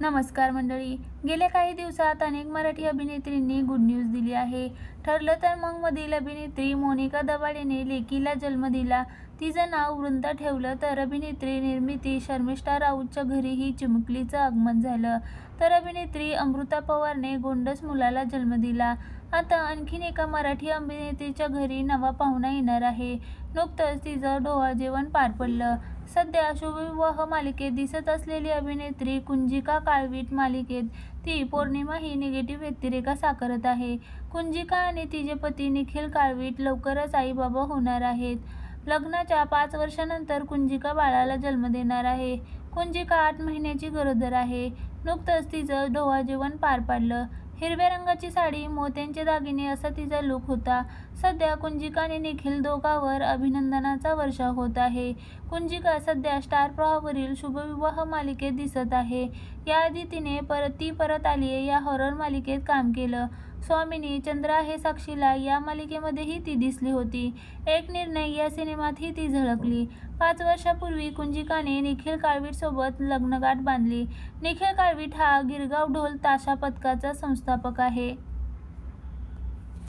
नमस्कार मंडळी. गेल्या काही दिवसात अनेक मराठी अभिनेत्रींनी गुड न्यूज दिली आहे. ठरलं तर मग मधील अभिनेत्री मोनिका दबाडेने लेकीला जन्म दिला. तिचं नाव वृंदा ठेवलं तर अभिनेत्री निर्मिती शर्मिष्ठा राऊतच्या घरीही चिमुकलीचं आगमन झालं. तर अभिनेत्री अमृता पवारने गोंडस मुलाला जन्म दिला. आता आणखीन एका मराठी अभिनेत्रीच्या घरी नवा पाहुणा येणार आहे. नुकतंच तिचं डोहा जेवण पार पडलं. सध्या शुभविवाह मालिकेत दिसत असलेली अभिनेत्री कुंजिका काळवीट मालिकेत ती पौर्णिमा ही निगेटिव्ह व्यक्तिरेखा साकारत आहे. कुंजिका आणि तिचे पती निखिल काळवीट लवकरच आईबाबा होणार आहेत. लग्नाच्या पाच वर्षानंतर कुंजिका बाळाला जन्म देणार आहे. कुंजिका आठ महिन्याची गरोदर आहे. नुकतंच तिचं डोहाळ जेवण पार पाडलं. हिरव्या रंगाची साडी मोत्यांचे दागिने असा तिचा लुक होता. सध्या कुंजिकाने निखिल दोघांवर अभिनंदनाचा वर्षाव होत आहे. कुंजिका सध्या स्टार प्रवाहावरील शुभविवाह मालिकेत दिसत आहे. याआधी तिने परत ती परत आली या हॉरर मालिकेत काम केलं. स्वामिनी चंद्रा हे साक्षीला या मालिकेमध्येही ती दिसली होती. एक निर्णय या सिनेमातही ती झळकली. पाच वर्षापूर्वी कुंजिकाने निखिल काळवीटसोबत लग्नगाठ बांधली. निखिल काळवीट हा गिरगाव ढोल ताशा पथकाचा संस्थापक आहे.